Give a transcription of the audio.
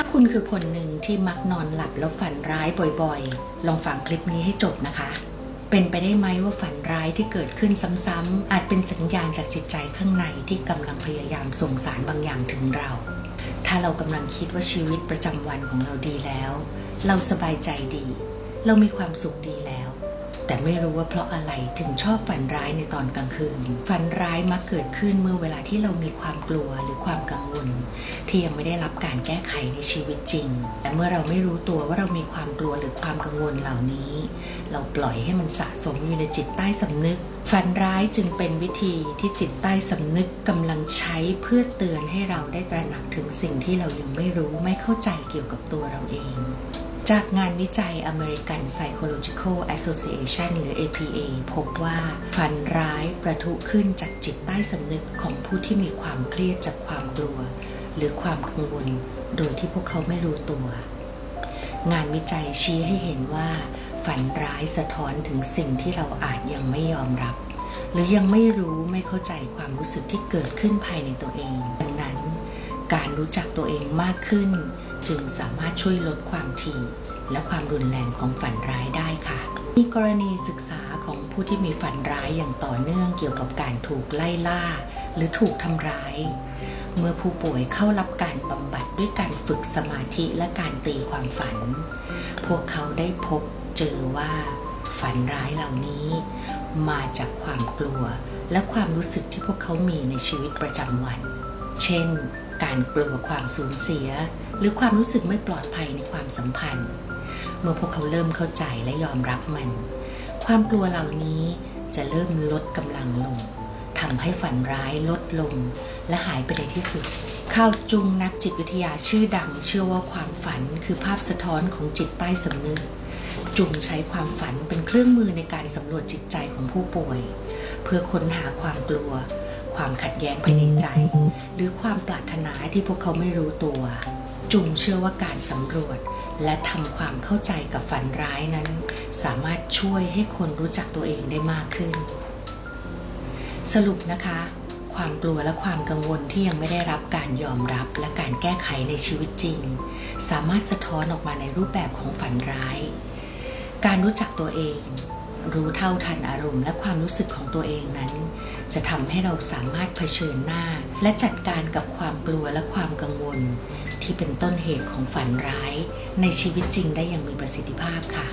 าคุณคือคนหนึ่งที่มักนอนหลับแล้วฝันร้ายบ่อยๆ ลองฟังคลิปนี้ให้จบนะคะ เป็นไปได้ไหมว่าฝันร้ายที่เกิดขึ้นซ้ำๆอาจเป็นสัญญาณจากจิตใจข้างในที่กำลังพยายามส่งสารบางอย่างถึงเรา ถ้าเรากำลังคิดว่าชีวิตประจำวันของเราดีแล้ว เราสบายใจดี เรามีความสุขดีแล้ว แต่ไม่รู้ว่าเพราะอะไรถึงชอบฝันร้ายในตอนกลางคืน ฝันร้ายมักเกิดขึ้นเมื่อเวลาที่เรามีความกลัวหรือความกังวล ที่ยังไม่ได้รับการแก้ไขในชีวิตจริง แต่เมื่อเราไม่รู้ตัวว่าเรามีความกลัวหรือความกังวลเหล่านี้ เราปล่อยให้มันสะสมอยู่ในจิตใต้สำนึก ฝันร้ายจึงเป็นวิธีที่จิตใต้สำนึกกำลังใช้เพื่อเตือนให้เราได้ตระหนักถึงสิ่งที่เรายังไม่รู้ไม่เข้าใจเกี่ยวกับตัวเราเอง จากงานวิจัย American Psychological Association หรือ APA พบว่าฝันร้ายประทุขึ้นจากจิตใต้สำนึกของผู้ที่มีความเครียดจากความกลัว หรือความกังวลโดยที่พวกเขาไม่รู้ตัว งานวิจัยชี้ให้เห็นว่า ฝันร้ายสะท้อนถึงสิ่งที่เราอาจยังไม่ยอมรับ หรือยังไม่รู้ไม่เข้าใจความรู้สึกที่เกิดขึ้นภายในตัวเองดังนั้น การรู้จักตัวเองมากขึ้น จึงสามารถช่วยลดความถี่และความรุนแรงของฝันร้ายได้ค่ะ มีกรณีศึกษาของผู้ที่มีฝันร้ายอย่างต่อเนื่องเกี่ยวกับการถูกไล่ล่า หรือถูกทำร้าย เมื่อผู้ป่วยเข้ารับการบำบัดด้วยการฝึกสมาธิและการตีความฝัน พวกเขาได้พบเจอว่าฝันร้ายเหล่านี้ มาจากความกลัวและความรู้สึกที่พวกเขามีในชีวิตประจำวัน เช่น การกลัวความสูญเสีย หรือความรู้สึกไม่ปลอดภัยในความสัมพันธ์ เมื่อพวกเขาเริ่มเข้าใจและยอมรับมัน ความกลัวเหล่านี้จะเริ่มลดกำลังลงทำให้ฝันร้ายลดลง และหายไปในที่สุดคาร์ลสจุงนักจิตวิทยาชื่อดัง เชื่อว่าความฝันคือภาพสะท้อนของจิตใต้สำนึกจุงใช้ความฝันเป็นเครื่องมือในการสำรวจจิตใจของผู้ป่วย เพื่อค้นหาความกลัว ความขัดแย้งภายในใจ หรือความปรารถนาที่พวกเขาไม่รู้ตัว จุงเชื่อว่าการสำรวจ และทำความเข้าใจกับฝันร้ายนั้น สามารถช่วยให้คนรู้จักตัวเองได้มากขึ้น สรุปนะคะ ความกลัวและความกังวลที่ยังไม่ได้รับการยอมรับและการแก้ไขในชีวิตจริง สามารถสะท้อนออกมาในรูปแบบของฝันร้าย การรู้จักตัวเอง รู้เท่าทันอารมณ์และความรู้สึกของตัวเองนั้น จะทำให้เราสามารถเผชิญหน้า และจัดการกับความกลัวและความกังวล ที่เป็นต้นเหตุของฝันร้าย ในชีวิตจริงได้อย่างมีประสิทธิภาพค่ะ